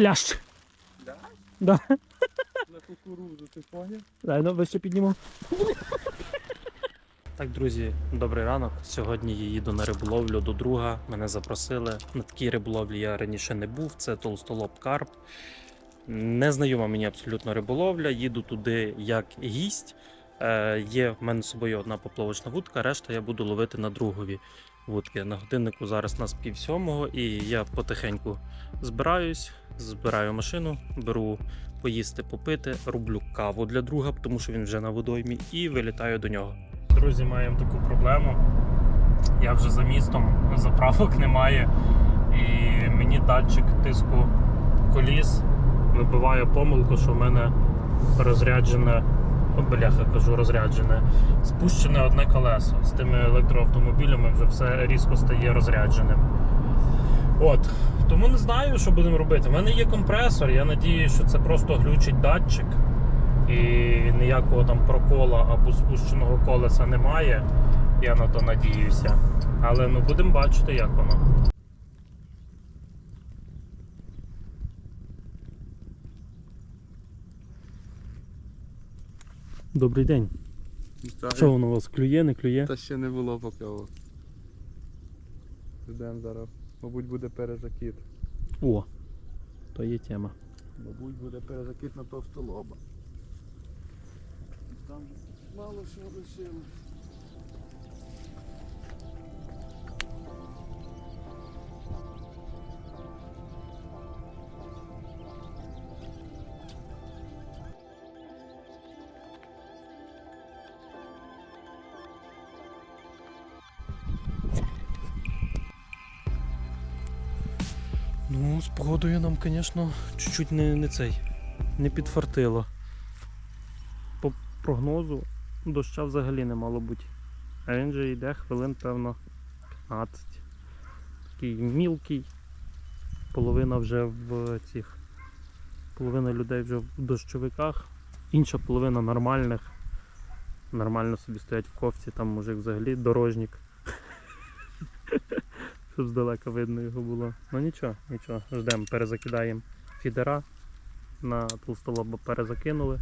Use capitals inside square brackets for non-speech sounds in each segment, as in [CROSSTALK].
Лящ. Да? Да. На кукурузу, ти поняв? Дай, ну вище підніму. Так, друзі, добрий ранок. Сьогодні я їду на риболовлю до друга. Мене запросили. На такій риболовлі я раніше не був. Це толстолоб карп. Незнайома мені абсолютно риболовля. Їду туди як гість. Е, є в мене з собою одна поплавочна вудка, решта я буду ловити на другові вудки. На годиннику зараз нас пів сьомого, і я потихеньку збираюсь, збираю машину, беру поїсти, попити, роблю каву для друга, тому що він вже на водоймі, і вилітаю до нього. Друзі, маємо таку проблему. Я вже за містом, заправок немає, і мені датчик тиску коліс вибиває помилку, що в мене розряджене. Бляха, кажу, розряджене. Спущене одне колесо. З тими електроавтомобілями вже все різко стає розрядженим. От. Тому не знаю, що будемо робити. У мене є компресор, я надію, що це просто глючить датчик. І ніякого там прокола або спущеного колеса немає. Я на то надіюся. Але ну будемо бачити, як воно. Добрий день. Що воно у вас клює, не клює? Та ще не було поки. Йдемо Ждемо зараз. Мабуть, буде перезакид. О, то є тема. Мабуть, буде перезакид на товстолоба. Там мало що лишилось. З погодою нам, звісно, чуть-чуть не, не цей, не підфартило. По прогнозу доща взагалі не мало бути. А він же йде хвилин, певно, 15. Такий мілкий. Половина вже в цих. Половина людей вже в дощовиках, інша половина нормальних. Нормально собі стоять в кофті, там мужик взагалі дорожник. Щоб здалека видно його було. Ну нічого, нічого, ждемо, перезакидаємо фідера. На толстолоба перезакинули.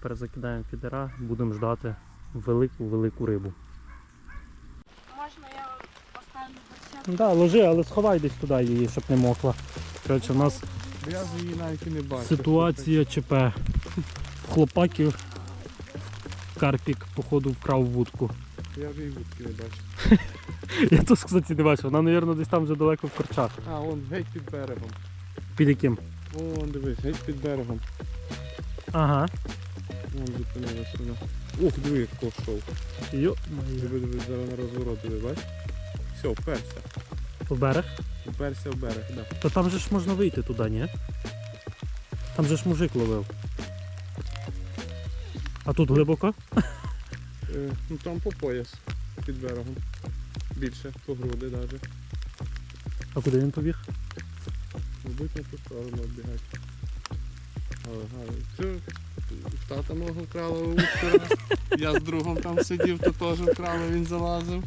Перезакидаємо фідера, будемо ждати велику-велику рибу. Можна я останню Так, да, ложи, але сховай десь туди її, щоб не мокла. Коротше, у нас Я її навіть і не бачу. ситуація ЧП. Хлопаків Карпік, походу, вкрав вудку. Я вже і вудки не бачу. [LAUGHS] Я тут, кстати, не бачив. Вона, мабуть, десь там вже далеко в корчах. А, вон геть під берегом. Під яким? Вон дивись, геть під берегом. Ага. Вон зупинилась вона. Ух, диви, як пішов. Йо, Диви, диви, зараз на розворот, диви, бач? Все, вперся. в берег. Вперся в берег, так. Да. Та там же ж можна вийти туди, ні? Там же ж мужик ловив. А тут глибоко? Е, ну там по пояс під берегом. Більше, по груди навіть. А куди він побіг? Мабуть, на ту сторону оббігати. Але гарно. Це в тата мого вкрала вудку раз. Я з другом там сидів, то теж вкрали, він залазив.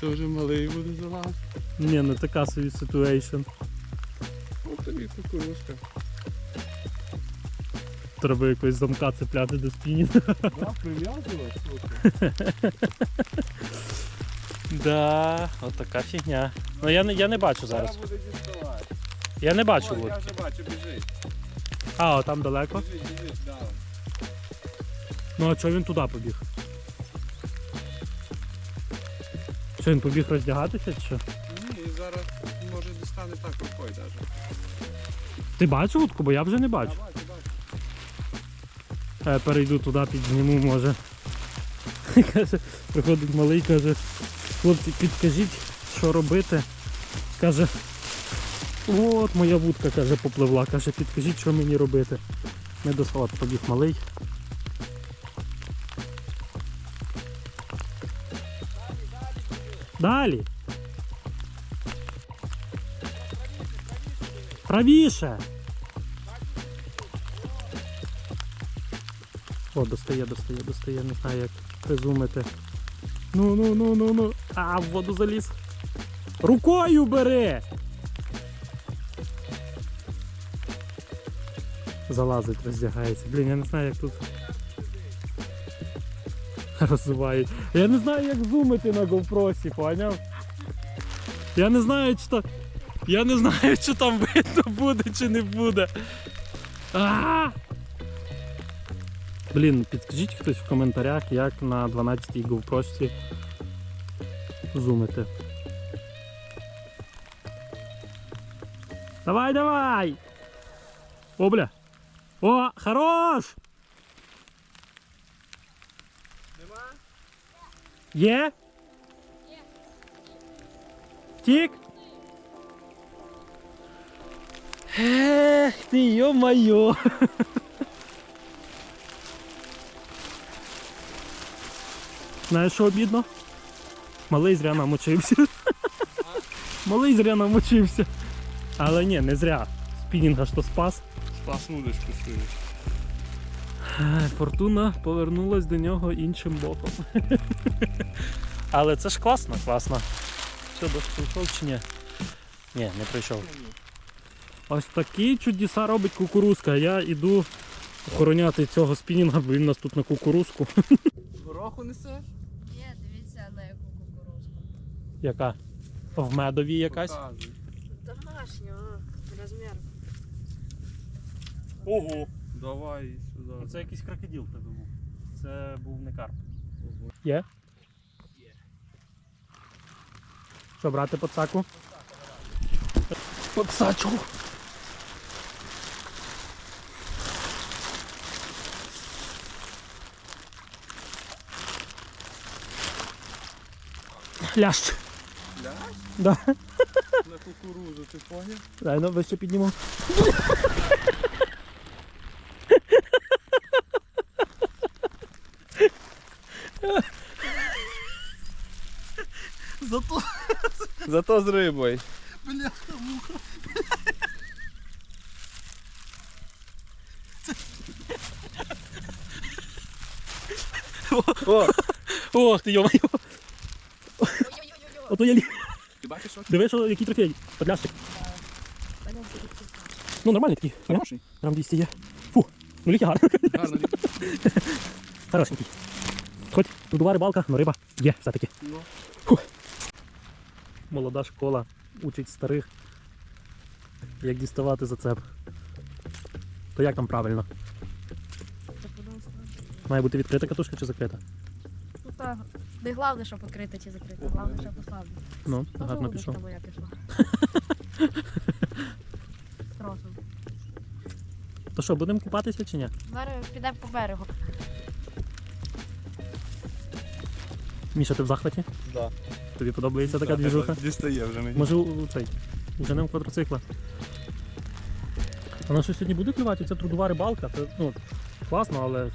Це вже малий буде залазити. Ні, не така собі ситуейшн. Ось тобі кукурузка. Треба якось замка цепляти до спіні. [LAUGHS] Да, прив'язувати. Да, от така фігня. Ну я не, я не бачу зараз. буде діставати. Я не бачу. Ой, от. я вже бачу, біжить. А, о, там далеко. Біжить, біжить, да. Ну а чого він туди побіг? Що він побіг роздягатися чи що? Ні, і зараз може дістане так рукою навіть. Ти бачив утку, бо я вже не бачу. Я бачу, бачу. А я перейду туди, підзніму, може. [LAUGHS] каже, приходить малий, каже, хлопці, підкажіть, що робити. Каже, от моя вудка каже, попливла. Каже, підкажіть, що мені робити. Не до от побіг малий. Далі. Правіше. О, достає, достає, достає, не знаю як призумити. Ну ну ну ну ну. А, в воду заліз. Рукою бери! Залазить, роздягається. Блін, я не знаю, як тут. Розувають. Я не знаю, як зумити на GoPro, поняв? Я не знаю, чи то... Я не знаю, чи там видно буде, чи не буде. А-а-а! Блін, підскажіть хтось в коментарях, як на 12-й GoPro зумити. Давай, давай! О, бля! О, хорош! Нема? Є? Втік? Ех ти, йо-майо! [LAUGHS] Знаєш, що обідно? Малий зря намочився. [LAUGHS] Малий зря намочився. Але ні, не зря. Спінінга ж то спас. Спас удочку свою. Фортуна повернулась до нього іншим боком. [LAUGHS] Але це ж класно, класно. Що, дощ прийшов чи ні? Ні, не прийшов. Ось такі чудеса робить кукурузка. Я іду охороняти цього спінінга, бо він нас тут на кукурузку. [LAUGHS] Гороху несеш? Ні, дивіться на яку кукурузку. Яка? В медові якась? Показуй. Домашня, а, розмір. Ого! Давай сюди. Це якийсь крокодил тебе був. Це був не карп. Ого. Є? Є. Що, брати подсаку? Подсачку. Лящ. Да. На кукурузу, ти поняв? Дай ну вище підніму. Зато Зато з рибою. О, Ох ти йо-моє. Ото я лі. Диви, що який трофей. Подлящик. Ну нормальний такий. хороший? Грам 200 є. Фу, ну ліки гарно. Гарно. Хорошенький. Хоч трудова рибалка, но риба є все-таки. Ну. Молода школа учить старих, як діставати зацеп. То як там правильно? Має бути відкрита катушка чи закрита? Ну так, не головне, щоб відкрити чи закрити, головне, щоб послабити. Ну, гарно пішов. моя пішла. Тросом. То що, будемо купатися чи ні? Зараз підемо по берегу. Міша, ти в захваті? Да. Тобі подобається така двіжуха? Дістає вже мені. Може у у цей. Женем квадроцикла. Вона що сьогодні буде клювати? Це трудова рибалка. Це ну, класно, але.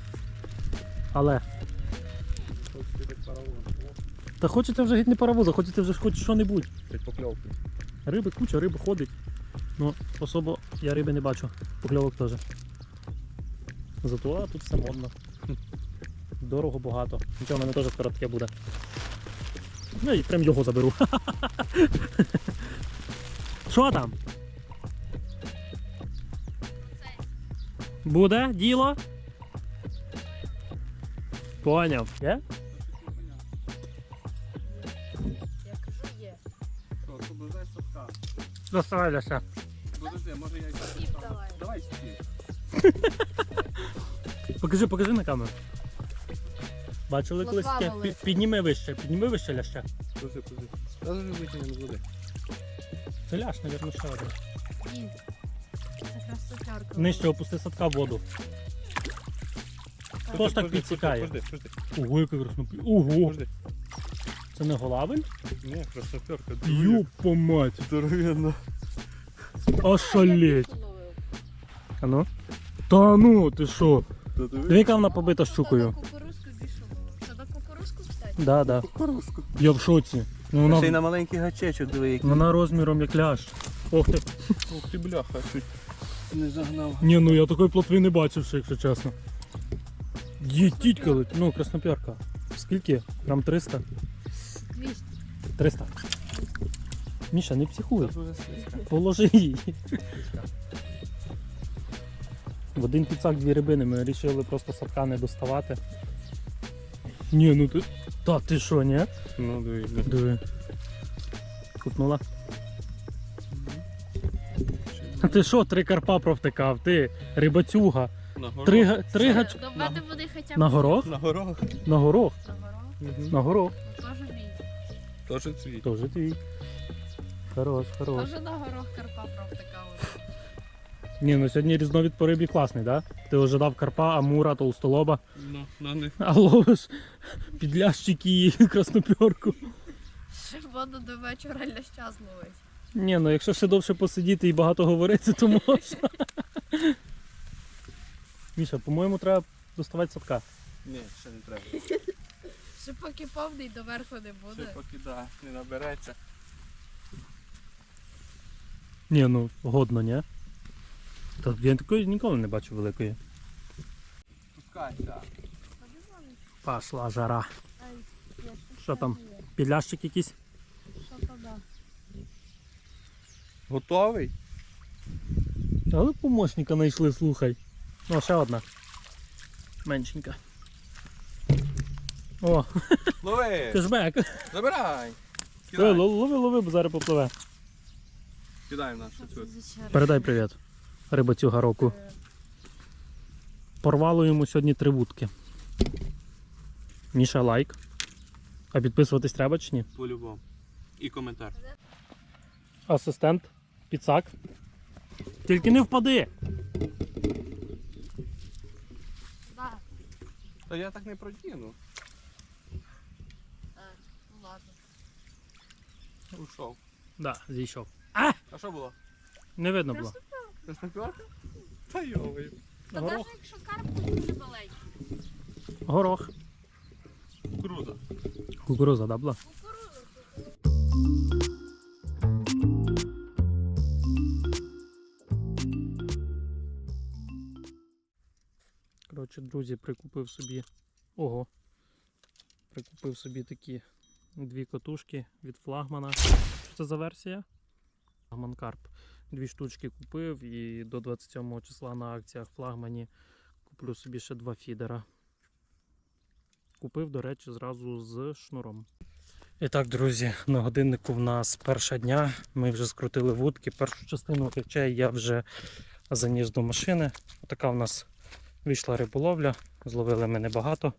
Але. Та хочете вже геть не паровоза, хочете вже хоч що-небудь. Покльовки. Риби куча, риби ходить. Ну, особо я риби не бачу. Покльовок теж. Зато а, тут все модно. Дорого багато. Нічого, в мене теж скоро таке буде. Ну і прям його заберу. [LAUGHS] Що там? Буде діло? Поняв. Є? Я Доставайся. Подожди, може я й Стів давай. Давай стій. [LAUGHS] Покажи, покажи на камеру. Бачили колись таке? Пі- Підніми вище, підніми вище ляща. Подожди, подожди. Та вже витягнемо з води. Це ляш, мабуть, ще один. Ні. Це якраз цукерка. Нижче опусти садка в воду. Хто ж так підсікає? Подожди, подожди. Ого, яка краснопі. Ого! Подожди. Це не голавель? Ні, красоперка. Юпа мать! Здоровенно. Ошалеть! А ну? Та ну, ти що? Та диви. Яка вона побита щукою. Кукурузку більше ловив. Кукурузку, кстати? Да, да. Кукурузку. Я в шоці. Ну, Ще й вона, на маленький гачечок диви, який. вона розміром як ляш. Ох ти. Ух ти бляха, чуть не загнав. Ні, ну я такої плотви не бачив ще, якщо чесно. Є тітька, ну, красноперка. Скільки? Грам 300? 200. 300. Міша, не психуй. Це дуже слизька. Положи її. В один підсак дві рибини. Ми вирішили просто садка не доставати. Ні, ну ти. Та ти що, ні? Ну, дивіться. Диви. Кутнула. А ти що, три карпа провтикав? Ти рибацюга. На горох. Три, га- три гач... Мене буде хоча б На горох? На горох. На горох. На горох. На горох. Теж мій. Теж цвіт. Тоже твій. Хорош, хорош. Теж на горох карпа провтикав. Ні, ну сьогодні різновид по рибі класний, да? Ти ожидав карпа, амура, толстолоба, Ну, на них. а ловиш підлящики і краснопьорку. Ще воду до вечора ляща зловить. Ні, ну якщо ще довше посидіти і багато говорити, то можна. [LAUGHS] Міша, по-моєму, треба доставати садка. Ні, ще не треба. [LAUGHS] Ще поки повний доверху не Ще буде. поки да, не набереться. Ні, ну годно, ні? Так я такої ніколи не бачив великої. Пускайся. Пошла жара. Що там? Підлящик якийсь? Що то да. Готовий? Але помощника знайшли, слухай. О, ще одна. Меншенька. О, Лови! кешбек. Забирай! Кидай. лови, лови, лови, бо зараз попливе. Кидай в черга? Передай привіт. Рибацюга року. Порвало йому сьогодні три вудки. Міша лайк. А підписуватись треба чи ні? По-любому. І коментар. Асистент, підсак. Тільки не впади! Да. Та я так не продіну. Ушов. Да, зійшов. А що було? Не видно було. Та йовий. Та Горох. навіть якщо карп, то дуже маленький. Горох. Круто. Кукуруза, да, була? Кукурудзу. Коротше, друзі, прикупив собі. Ого. Прикупив собі такі дві катушки від флагмана. Що це за версія? Флагман Карп. Дві штучки купив і до 27 числа на акціях флагмані куплю собі ще два фідера. Купив, до речі, зразу з шнуром. І так, друзі, на годиннику в нас перша дня. Ми вже скрутили вудки. Першу частину речей я вже заніс до машини. Така в нас Вийшла риболовля, зловили ми небагато.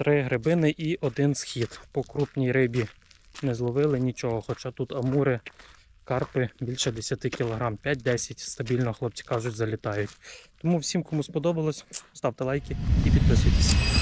Три грибини і один схід. По крупній рибі не зловили нічого, хоча тут амури, карпи більше 10 кг, 5-10 стабільно хлопці кажуть, залітають. Тому всім, кому сподобалось, ставте лайки і підписуйтесь.